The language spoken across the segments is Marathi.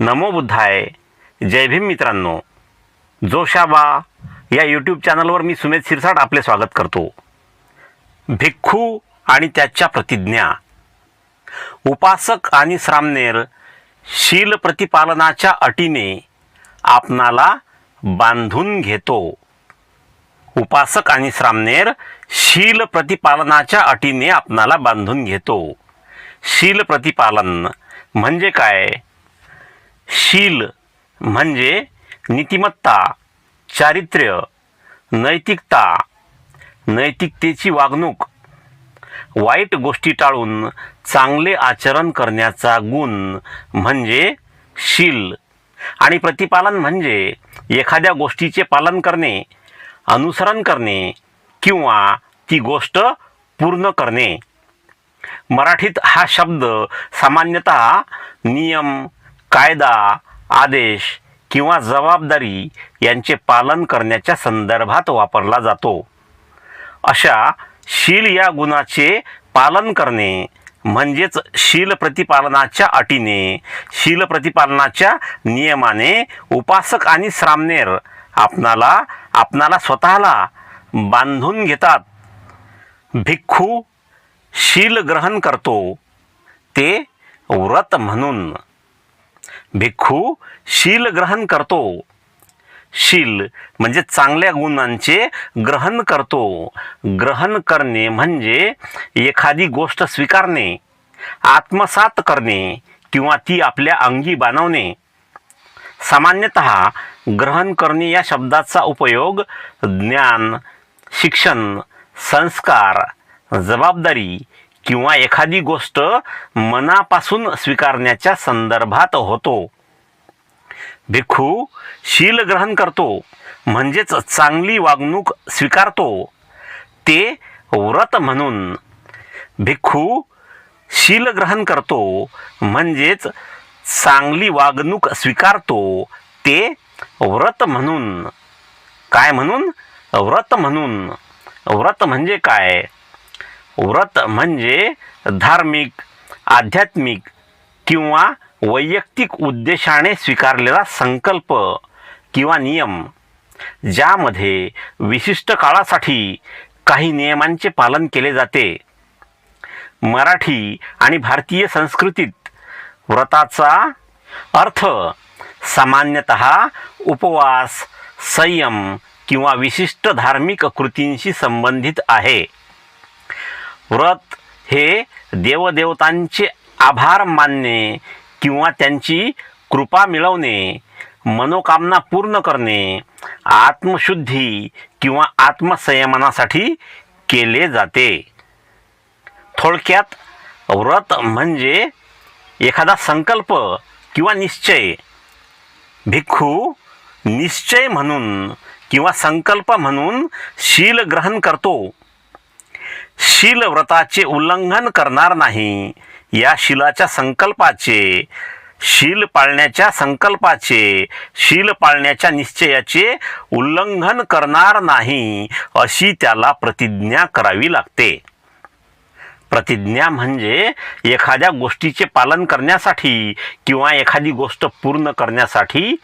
नमो बुद्धाय. जय भीम मित्रांनो. जोशाबा या यूट्यूब चॅनलवर मी सुमेध शिरसाट आपले स्वागत करतो. भिक्खू आणि त्याच्या प्रतिज्ञा. उपासक आणि श्रामनेर शील प्रतिपालनाच्या अटीने आपणाला बांधून घेतो. उपासक आणि श्रामनेर शील प्रतिपालनाच्या अटीने आपणाला बांधून घेतो. शील प्रतिपालन म्हणजे काय? शील म्हणजे नीतिमत्ता चारित्र्य नैतिकता नैतिकतेची वागणूक. वाईट गोष्टी टाळून चांगले आचरण करण्याचा गुण म्हणजे शील. आणि प्रतिपालन म्हणजे एखाद्या गोष्टीचे पालन करणे अनुसरण करणे किंवा ती गोष्ट पूर्ण करणे. मराठीत हा शब्द सामान्यतः नियम कायदा आदेश किंवा जबाबदारी यांचे पालन करण्याच्या संदर्भात वापरला जातो. अशा शील या गुणाचे पालन करणे म्हणजेच शील प्रतिपालनाच्या अटीने शील प्रतिपालनाच्या नियमाने उपासक आणि श्रामनेर आपणाला आपणाला स्वतःला बांधून घेतात. भिक्खू शील ग्रहण करतो ते व्रत म्हणून. भिक्खू शील ग्रहण करतो. शील म्हणजे चांगल्या गुणांचे ग्रहण करतो. ग्रहण करणे म्हणजे एखादी गोष्ट स्वीकारणे आत्मसात करणे किंवा ती आपल्या अंगी बनवणे. सामान्यतः ग्रहण करणे या शब्दाचा उपयोग ज्ञान शिक्षण संस्कार जबाबदारी किंवा एखादी गोष्ट मनापासून स्वीकारण्याच्या संदर्भात होतो. भिक्खू शील ग्रहण करतो म्हणजेच चांगली वागणूक स्वीकारतो. ते व्रत म्हणून. भिक्खू शील ग्रहण करतो म्हणजेच चांगली वागणूक स्वीकारतो. ते व्रत म्हणून. काय म्हणून? व्रत म्हणून. व्रत म्हणजे काय? व्रत म्हणजे धार्मिक आध्यात्मिक किंवा वैयक्तिक उद्देशाने स्वीकारलेला संकल्प किंवा नियम ज्यामध्ये विशिष्ट काळासाठी काही नियमांचे पालन केले जाते. मराठी आणि भारतीय संस्कृतीत व्रताचा अर्थ सामान्यतः उपवास संयम किंवा विशिष्ट धार्मिक कृतींशी संबंधित आहे. व्रत हे देवदेवतांचे आभार मानणे किंवा त्यांची कृपा मिळवणे मनोकामना पूर्ण करणे आत्मशुद्धी किंवा आत्मसंयमनासाठी केले जाते. थोडक्यात व्रत म्हणजे एखादा संकल्प किंवा निश्चय. भिक्खू निश्चय म्हणून किंवा संकल्प म्हणून शील ग्रहण करतो. शील व्रताचे उल्लंघन करणार नाही. या शिलाच्या संकल्पाचे शील पाळण्याच्या संकल्पाचे शील पाळण्याच्या निश्चयाचे उल्लंघन करणार नाही अशी त्याला प्रतिज्ञा करावी लागते. प्रतिज्ञा म्हणजे एखाद्या गोष्टीचे पालन करण्यासाठी किंवा एखादी गोष्ट पूर्ण करण्यासाठी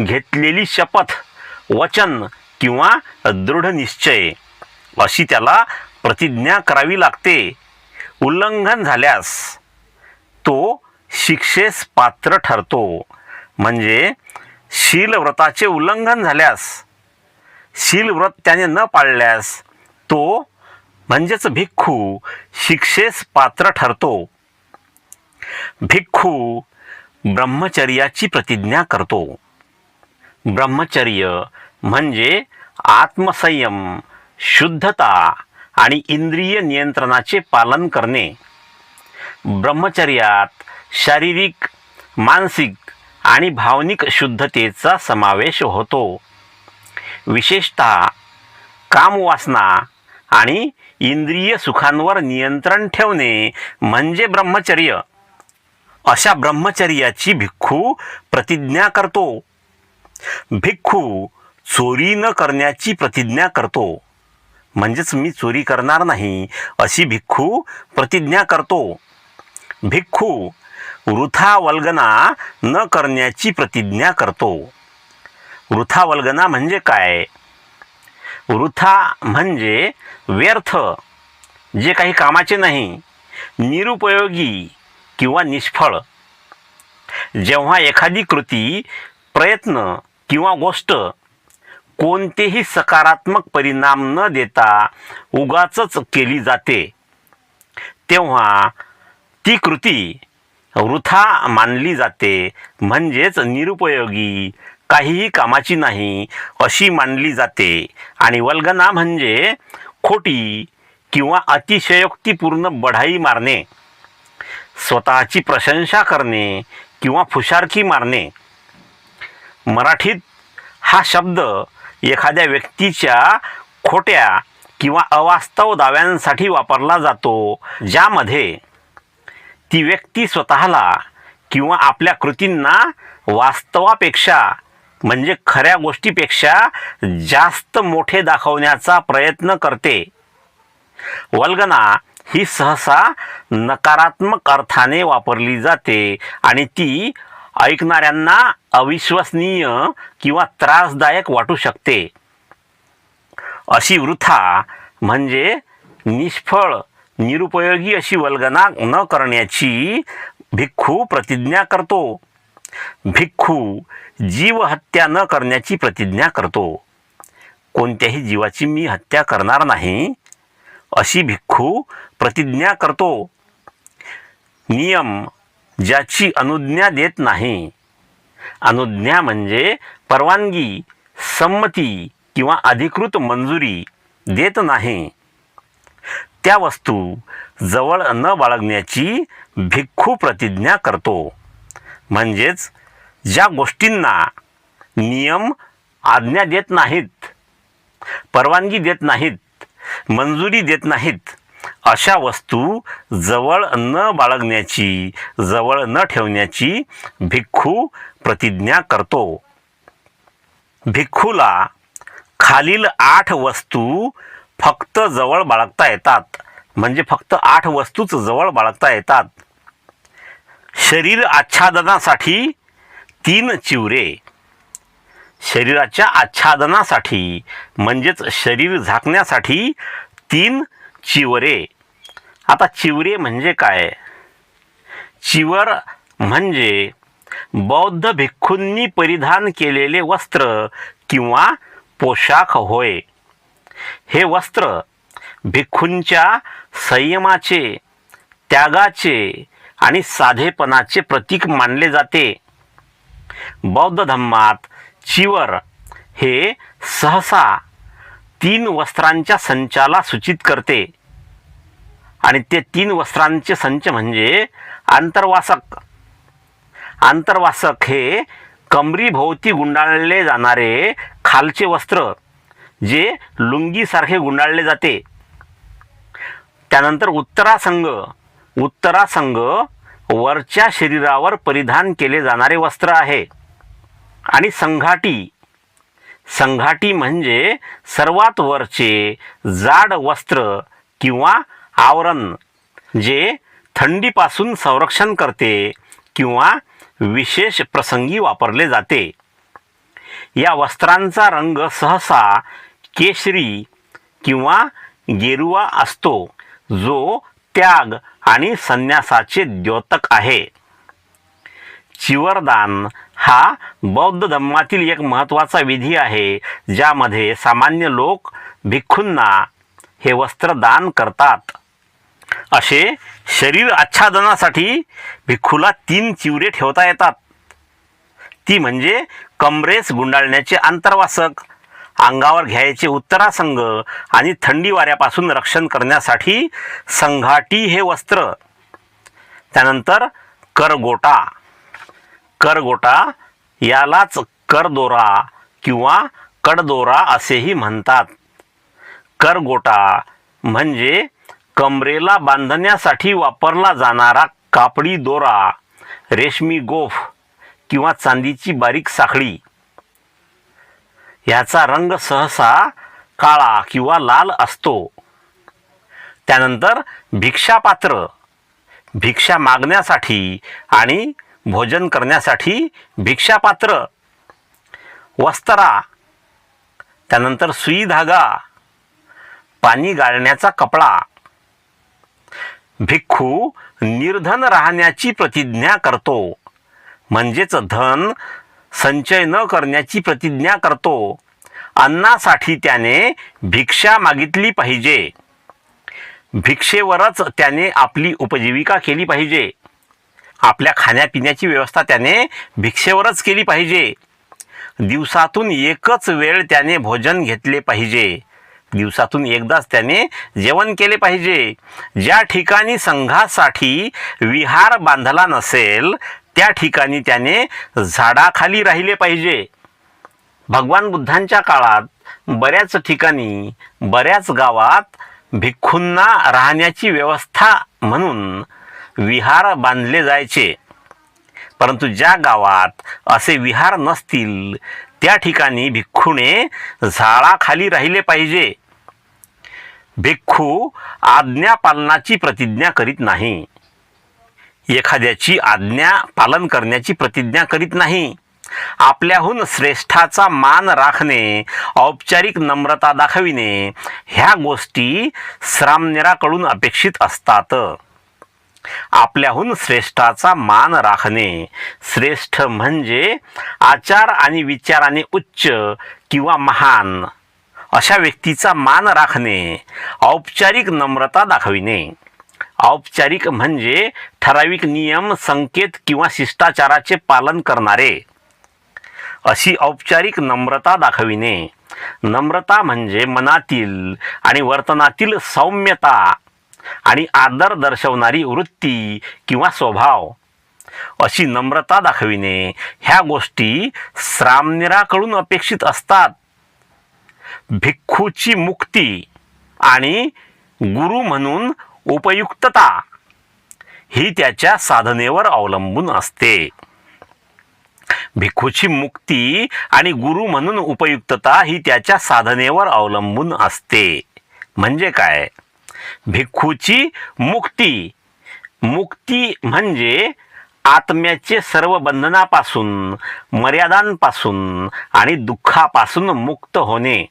घेतलेली शपथ वचन किंवा दृढ निश्चय अशी त्याला प्रतिज्ञा करावी लागते. उल्लंघन झाल्यास तो शिक्षेस पात्र ठरतो. म्हणजे शीलव्रताचे उल्लंघन झाल्यास शीलव्रत त्याने न पाळल्यास तो म्हणजेच भिक्खू शिक्षेस पात्र ठरतो. भिक्खू ब्रह्मचर्याची प्रतिज्ञा करतो. ब्रह्मचर्य म्हणजे आत्मसंयम शुद्धता आणि इंद्रिय नियंत्रणाचे पालन करणे. ब्रह्मचर्यात शारीरिक मानसिक आणि भावनिक शुद्धतेचा समावेश होतो. विशेषतः कामवासना आणि इंद्रिय सुखांवर नियंत्रण ठेवणे म्हणजे ब्रह्मचर्य. अशा ब्रह्मचर्याची भिक्खू प्रतिज्ञा करतो. भिक्खू चोरी न करण्याची प्रतिज्ञा करतो. म्हणजेच मी चोरी करणार नाही अशी भिक्खू प्रतिज्ञा करतो. भिक्खू वृथा वल्गना न करण्याची प्रतिज्ञा करतो. वृथा वल्गना म्हणजे काय? वृथा म्हणजे व्यर्थ जे काही कामाचे नाही निरुपयोगी किंवा निष्फळ. जेव्हा एखादी कृती प्रयत्न किंवा गोष्ट कोणतेही सकारात्मक परिणाम न देता उगाचच केली जाते. तेव्हा ती कृती वृथा मानली जाते. म्हणजेच निरुपयोगी काहीही कामाची नाही अशी मानली जाते. आणि वल्गना म्हणजे खोटी किंवा अतिशयोक्तीपूर्ण बढाई मारणे. स्वतःची प्रशंसा करणे किंवा फुशारकी मारणे. मराठीत हा शब्द एखाद्या व्यक्तीच्या खोट्या किंवा अवास्तव दाव्यांसाठी वापरला जातो ज्यामध्ये ती व्यक्ती स्वतःला किंवा आपल्या कृतींना वास्तवापेक्षा म्हणजे खऱ्या गोष्टीपेक्षा जास्त मोठे दाखवण्याचा प्रयत्न करते. वल्गना ही सहसा नकारात्मक अर्थाने वापरली जाते आणि ती ऐकणाऱ्यांना अविश्वसनीय किंवा त्रासदायक वाटू शकते. अशी वृथा म्हणजे निष्फळ निरुपयोगी अशी वल्गना न करण्याची भिक्खू प्रतिज्ञा करतो. भिक्खू जीवहत्या न करण्याची प्रतिज्ञा करतो. कोणत्याही जीवाची मी हत्या करणार नाही अशी भिक्खू प्रतिज्ञा करतो. नियम ज्याची अनुज्ञा देत नाही. अनुज्ञा म्हणजे परवानगी संमती किंवा अधिकृत मंजुरी देत नाही. त्या वस्तू जवळ न बाळगण्याची भिक्खू प्रतिज्ञा करतो. म्हणजेच ज्या गोष्टींना नियम आज्ञा देत नाहीत परवानगी देत नाहीत मंजुरी देत नाहीत अशा वस्तू जवळ न बाळगण्याची जवळ न ठेवण्याची भिक्खू प्रतिज्ञा करतो. भिक्खूला खालील आठ वस्तू फक्त जवळ बाळगता येतात. म्हणजे फक्त आठ वस्तूच जवळ बाळगता येतात. शरीर आच्छादनासाठी तीन चिवरे. शरीराच्या आच्छादनासाठी म्हणजेच शरीर झाकण्यासाठी तीन चिवरे. आता चिवरे म्हणजे काय? चिवर म्हणजे बौद्ध भिक्खूंनी परिधान केलेले वस्त्र किंवा पोशाख होय. हे वस्त्र भिक्खूंच्या संयमाचे त्यागाचे आणि साधेपणाचे प्रतीक मानले जाते. बौद्ध धम्मात चिवर हे सहसा तीन वस्त्रांच्या संचाला सूचित करते. आणि ते तीन वस्त्रांचे संच म्हणजे आंतरवासक. आंतरवासक हे कमरीभोवती गुंडाळले जाणारे खालचे वस्त्र जे लुंगीसारखे गुंडाळले जाते. त्यानंतर उत्तरासंग. उत्तरासंग वरच्या शरीरावर परिधान केले जाणारे वस्त्र आहे. आणि संघाटी. संघाटी म्हणजे सर्वात वरचे जाड वस्त्र किंवा आवरण जे थंडीपासून संरक्षण करते किंवा विशेष प्रसंगी वापरले जाते. या वस्त्रांचा रंग सहसा केशरी किंवा गेरुवा असतो जो त्याग आणि संन्यासाचे द्योतक आहे. चिवरदान हा बौद्ध धम्मातील एक महत्त्वाचा विधी आहे ज्यामध्ये सामान्य लोक भिक्खूंना हे वस्त्र दान करतात. असे शरीर आच्छादनासाठी भिक्खूला तीन चिवरे ठेवता येतात. ती म्हणजे कमरेस गुंडाळण्याचे आंतरवासक अंगावर घ्यायचे उत्तरासंग आणि थंडी वाऱ्यापासून रक्षण करण्यासाठी संघाटी हे वस्त्र. त्यानंतर करगोटा. करगोटा यालाच करदोरा किंवा कडदोरा असेही म्हणतात. करगोटा म्हणजे कमरेला बांधण्यासाठी वापरला जाणारा कापडी दोरा रेशमी गोफ किंवा चांदीची बारीक साखळी. ह्याचा रंग सहसा काळा किंवा लाल असतो. त्यानंतर भिक्षापात्र भिक्षा मागण्यासाठी आणि भोजन करण्यासाठी भिक्षापात्र. वस्त्रा. त्यानंतर सुई धागा. पाणी गाळण्याचा कपडा. भिक्खू निर्धन राहण्याची प्रतिज्ञा करतो. म्हणजेच धन संचय न करण्याची प्रतिज्ञा करतो. अन्नासाठी त्याने भिक्षा मागितली पाहिजे. भिक्षेवरच त्याने आपली उपजीविका केली पाहिजे. आपल्या खाण्यापिण्याची व्यवस्था त्याने भिक्षेवरच केली पाहिजे. दिवसातून एकच वेळ त्याने भोजन घेतले पाहिजे. दिवसातून एकदाच त्याने जेवण केले पाहिजे. ज्या ठिकाणी संघासाठी विहार बांधला नसेल त्या ठिकाणी त्याने झाडाखाली राहिले पाहिजे. भगवान बुद्धांच्या काळात बऱ्याच ठिकाणी बऱ्याच गावात भिक्खूंना राहण्याची व्यवस्था म्हणून विहार बांधले जायचे. परंतु ज्या गावात असे विहार नसतील त्या ठिकाणी भिक्खूने झाडाखाली राहिले पाहिजे. भिक्खू आज्ञा पालनाची प्रतिज्ञा करीत नाही. एखाद्याची आज्ञा पालन करण्याची प्रतिज्ञा करीत नाही. आपल्याहून श्रेष्ठाचा मान राखणे औपचारिक नम्रता दाखविणे ह्या गोष्टी श्रामनेराकडून अपेक्षित असतात. आपल्याहून श्रेष्ठाचा मान राखणे. श्रेष्ठ म्हणजे आचार आणि विचाराने उच्च किंवा महान अशा व्यक्तीचा मान राखणे. औपचारिक नम्रता दाखविणे. औपचारिक म्हणजे ठराविक नियम संकेत किंवा शिष्टाचाराचे पालन करणारे. अशी औपचारिक नम्रता दाखविणे. नम्रता म्हणजे मनातील आणि वर्तनातील सौम्यता आणि आदर दर्शवणारी वृत्ती किंवा स्वभाव. अशी नम्रता दाखविणे ह्या गोष्टी श्रामनिराकडून अपेक्षित असतात. भिक्खूची मुक्ती आणि गुरु म्हणून उपयुक्तता ही त्याच्या साधनेवर अवलंबून असते. भिक्खूची मुक्ती आणि गुरु म्हणून उपयुक्तता ही त्याच्या साधनेवर अवलंबून असते. म्हणजे काय? भिक्खूची मुक्ती. मुक्ती म्हणजे आत्म्याचे सर्व बंधनापासून मर्यादांपासून आणि दुःखापासून मुक्त होणे.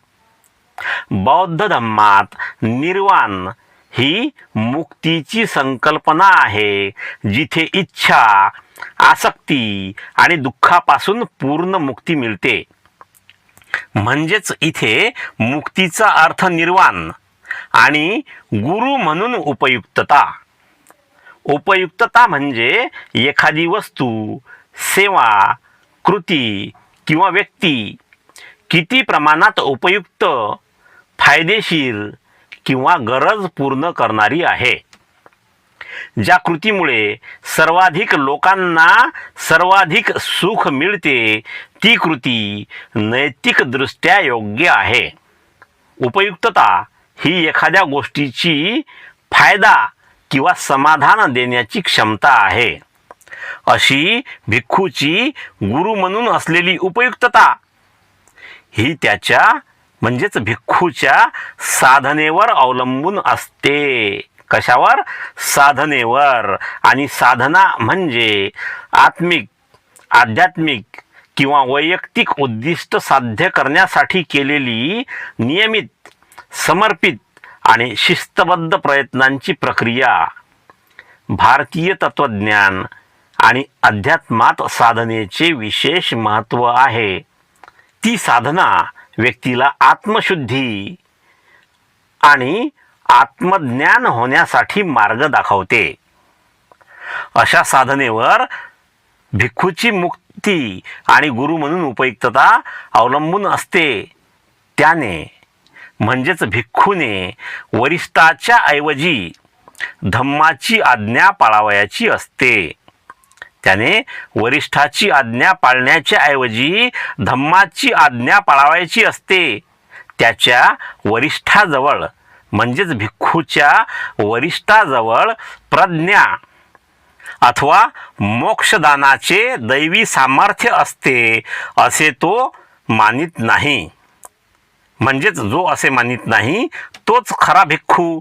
बौद्ध धम्मात निर्वाण ही मुक्तीची संकल्पना आहे जिथे इच्छा आसक्ती आणि दुःखापासून पूर्ण मुक्ती मिळते. म्हणजेच इथे मुक्तीचा अर्थ निर्वाण. आणि गुरु म्हणून उपयुक्तता. उपयुक्तता म्हणजे एखादी वस्तू सेवा कृती किंवा व्यक्ती किती प्रमाणात उपयुक्त फायदेशीर किंवा गरज पूर्ण करणारी आहे. ज्या कृतीमुळे सर्वाधिक लोकांना सर्वाधिक सुख मिळते ती कृती नैतिकदृष्ट्या योग्य आहे. उपयुक्तता ही एखाद्या गोष्टीची फायदा किंवा समाधान देण्याची क्षमता आहे. अशी भिक्खूची गुरु म्हणून असलेली उपयुक्तता ही त्याच्या म्हणजेच भिक्खूच्या साधनेवर अवलंबून असते. कशावर? साधनेवर. आणि साधना म्हणजे आत्मिक आध्यात्मिक किंवा वैयक्तिक उद्दिष्ट साध्य करण्यासाठी केलेली नियमित समर्पित आणि शिस्तबद्ध प्रयत्नांची प्रक्रिया. भारतीय तत्त्वज्ञान आणि अध्यात्मात साधनेचे विशेष महत्त्व आहे. ती साधना व्यक्तीला आत्मशुद्धी आणि आत्मज्ञान होण्यासाठी मार्ग दाखवते. अशा साधनेवर भिक्खूची मुक्ती आणि गुरु म्हणून उपयुक्तता अवलंबून असते. त्याने म्हणजेच भिक्खूने वरिष्ठाच्या ऐवजी धम्माची आज्ञा पाळावयाची असते. त्याने वरिष्ठाची आज्ञा पाळण्याच्या ऐवजी धम्माची आज्ञा पाळावयाची असते. त्याच्या वरिष्ठाजवळ म्हणजेच भिक्खूच्या वरिष्ठाजवळ प्रज्ञा अथवा मोक्षदानाचे दैवी सामर्थ्य असते असे तो मानित नाही. म्हणजेच जो असे मानित नाही तोच खरा भिक्खू.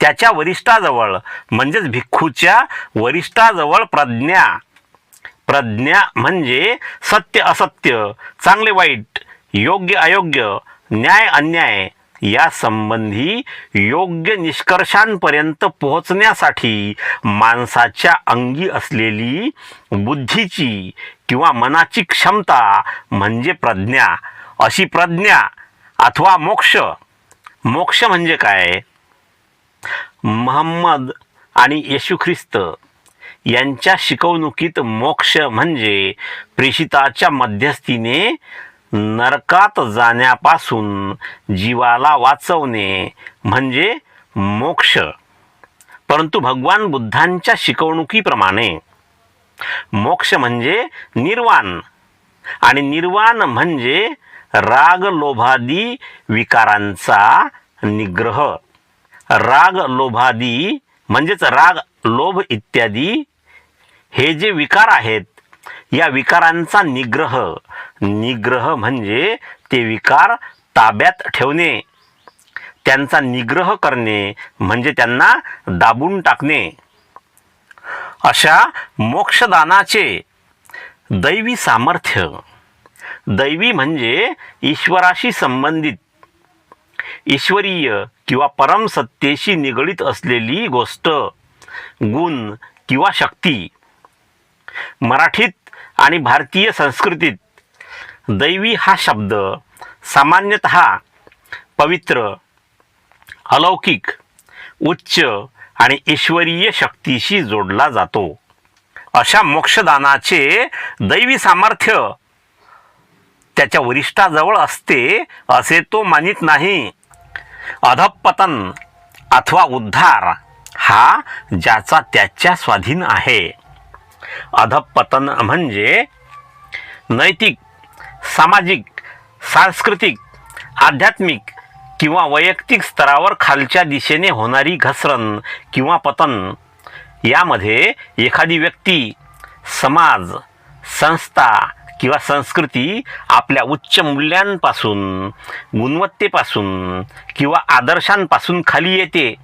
त्याच्या वरिष्ठाजवळ म्हणजेच भिक्खूच्या वरिष्ठाजवळ प्रज्ञा. प्रज्ञा म्हणजे सत्य असत्य चांगले वाईट योग्य अयोग्य न्याय अन्याय या संबंधी योग्य निष्कर्षांपर्यंत पोहोचण्यासाठी माणसाच्या अंगी असलेली बुद्धीची किंवा मनाची क्षमता म्हणजे प्रज्ञा. अशी प्रज्ञा अथवा मोक्ष. मोक्ष म्हणजे काय? महम्मद आणि येशू ख्रिस्त यांच्या शिकवणुकीत मोक्ष म्हणजे प्रेषिताच्या मध्यस्थीने नरकात जाण्यापासून जीवाला वाचवणे म्हणजे मोक्ष. परंतु भगवान बुद्धांच्या शिकवणुकीप्रमाणे मोक्ष म्हणजे निर्वाण आणि निर्वाण म्हणजे राग लोभादी विकारांचा निग्रह. राग लोभादी म्हणजेच राग लोभ इत्यादी हे जे विकार आहेत या विकारांचा निग्रह. निग्रह म्हणजे ते विकार ताब्यात ठेवणे. त्यांचा निग्रह करणे म्हणजे त्यांना दाबून टाकणे. अशा मोक्षदानाचे दैवी सामर्थ्य. दैवी म्हणजे ईश्वराशी संबंधित ईश्वरीय किंवा परमसत्तेशी निगडीत असलेली गोष्ट गुण किंवा शक्ती. मराठीत आणि भारतीय संस्कृतीत दैवी हा शब्द सामान्यतः पवित्र अलौकिक उच्च आणि ईश्वरीय शक्तीशी जोडला जातो. अशा मोक्षदानाचे दैवी सामर्थ्य त्याच्या वरिष्ठाजवळ असते असे तो मानित नाही. अधपतन अथवा उद्धार हा ज्याचा त्याच्या स्वाधीन आहे. अधपतन म्हणजे नैतिक सामाजिक सांस्कृतिक आध्यात्मिक किंवा वैयक्तिक स्तरावर खालच्या दिशेने होणारी घसरण किंवा पतन. यामध्ये एखादी व्यक्ती समाज संस्था किंवा संस्कृती आपल्या उच्च मूल्यांपासून गुणवत्तेपासून किंवा आदर्शांपासून खाली येते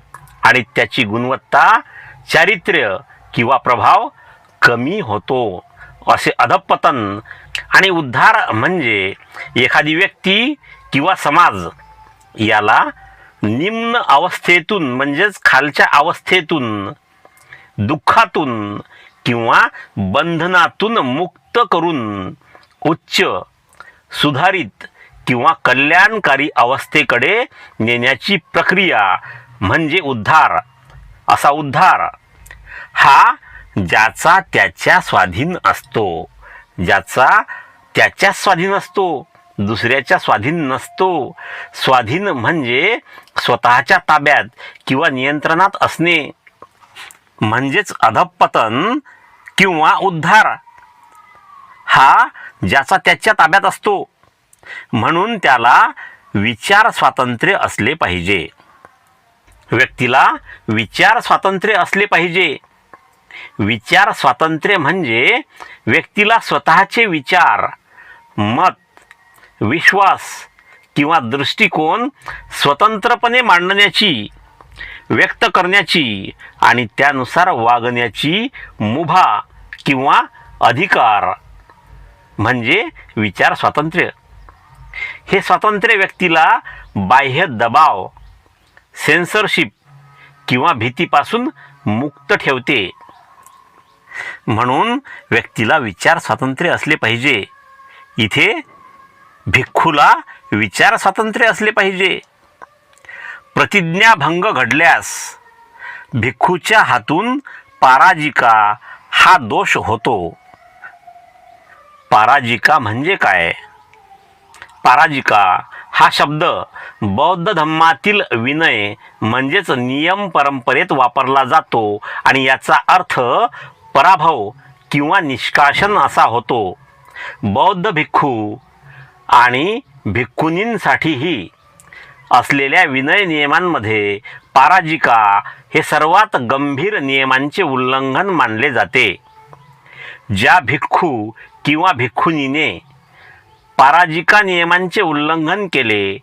आणि त्याची गुणवत्ता चारित्र्य किंवा प्रभाव कमी होतो असे अधपतन आणि उद्धार म्हणजे एखादी व्यक्ती किंवा समाज याला निम्न अवस्थेतून म्हणजेच खालच्या अवस्थेतून दुःखातून किंवा बंधनातून मुक्त करून उच्च सुधारित किंवा कल्याणकारी अवस्थेकडे नेण्याची प्रक्रिया म्हणजे उद्धार. असा उद्धार. हा ज्याचा त्याच्या स्वाधीन असतो. ज्याचा त्याच्या स्वाधीन असतो. दुसऱ्याच्या स्वाधीन नसतो. स्वाधीन म्हणजे स्वतःच्या ताब्यात किंवा नियंत्रणात असणे. म्हणजेच अधपतन किंवा उद्धार. हा ज्याचा त्याच्या ताब्यात असतो. म्हणून त्याला विचार स्वातंत्र्य असले पाहिजे. व्यक्तीला विचार स्वातंत्र्य असले पाहिजे. विचार स्वातंत्र्य म्हणजे व्यक्तीला स्वतःचे विचार मत विश्वास किंवा दृष्टिकोन स्वतंत्रपणे मांडण्याची व्यक्त करण्याची आणि त्यानुसार वागण्याची मुभा किंवा अधिकार. म्हणजे विचार स्वातंत्र्य. हे स्वातंत्र्य व्यक्तीला बाह्य दबाव सेन्सरशिप किंवा भीतीपासून मुक्त ठेवते. म्हणून व्यक्तीला विचार स्वातंत्र्य असले पाहिजे. इथे भिक्खूला विचार स्वातंत्र्य असले पाहिजे. प्रतिज्ञाभंग घडल्यास भिक्खूच्या हातून पाराजिका हा दोष होतो. पाराजिका म्हणजे काय? पाराजिका हा शब्द बौद्ध धम्मातील विनय म्हणजेच नियम परंपरेत वापरला जातो आणि याचा अर्थ पराभव किंवा निष्कासन असा होतो. बौद्ध भिक्खू आणि भिक्खुनींसाठीही असलेल्या विनय नियमांमध्ये पाराजिका हे सर्वात गंभीर नियमांचे उल्लंघन मानले जाते. ज्या भिक्खू किंवा भिक्खुनीने पाराजिका नियमांचे उल्लंघन केले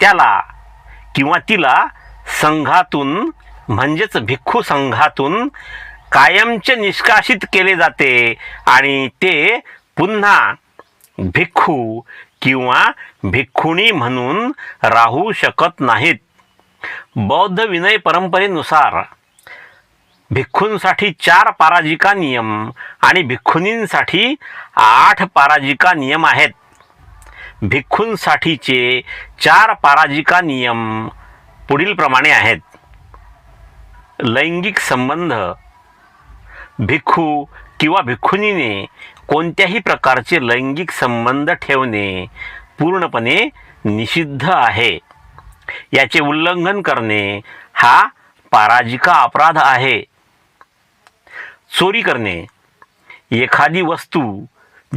त्याला किंवा तिला संघातून म्हणजेच भिक्खू संघातून कायमचे निष्कासित केले जाते आणि ते पुन्हा भिक्खू किंवा भिक्खुणी म्हणून राहू शकत नाहीत. बौद्ध विनय परंपरेनुसार भिक्खूंसाठी चार पाराजिका नियम आणि भिक्खुनींसाठी आठ पाराजिका नियम आहेत. भिक्खूंसाठीचे चार पाराजिका नियम पुढीलप्रमाणे आहेत. लैंगिक संबंध भिक्खू किंवा भिक्खुनीने कोणत्याही प्रकारचे लैंगिक संबंध ठेवणे पूर्णपणे निषिद्ध आहे. याचे उल्लंघन करणे हा पाराजिका अपराध आहे. चोरी करणे. एखादी वस्तू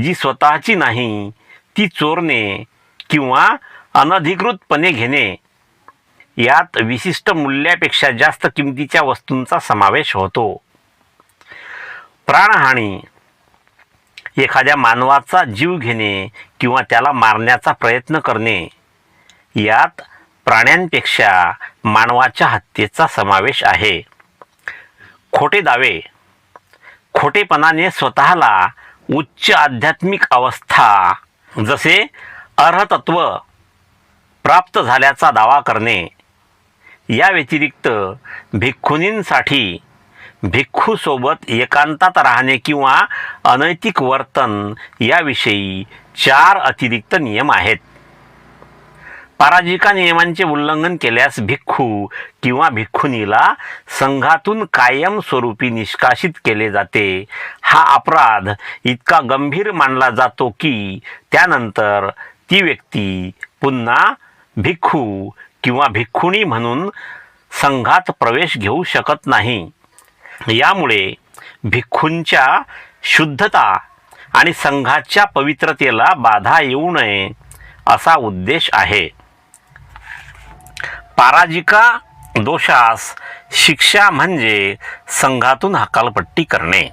जी स्वतःची नाही ती चोरणे किंवा अनधिकृतपणे घेणे. यात विशिष्ट मूल्यापेक्षा जास्त किमतीच्या वस्तूंचा समावेश होतो. प्राणहानी. एखाद्या मानवाचा जीव घेणे किंवा त्याला मारण्याचा प्रयत्न करणे. यात प्राण्यांपेक्षा मानवाच्या हत्येचा समावेश आहे. खोटे दावे. खोटेपणाने स्वतःला उच्च आध्यात्मिक अवस्था जसे अर्हतत्व प्राप्त झाल्याचा दावा करणे या व्यतिरिक्त भिक्खुनींसाठी भिक्खूसोबत एकांतात राहणे किंवा अनैतिक वर्तन याविषयी चार अतिरिक्त नियम आहेत. पराजिका नियमांचे उल्लंघन केल्यास भिक्खू किंवा भिक्खुनीला संघातून कायमस्वरूपी निष्कासित केले जाते. हा अपराध इतका गंभीर मानला जातो की त्यानंतर ती व्यक्ती पुन्हा भिक्खू किंवा भिक्खुणी म्हणून संघात प्रवेश घेऊ शकत नाही. यामुळे भिक्खूंच्या शुद्धता आणि संघाच्या पवित्रतेला बाधा येऊ नये असा उद्देश आहे. पाराजिका दोषास शिक्षा म्हणजे संघातून हकालपट्टी करणे.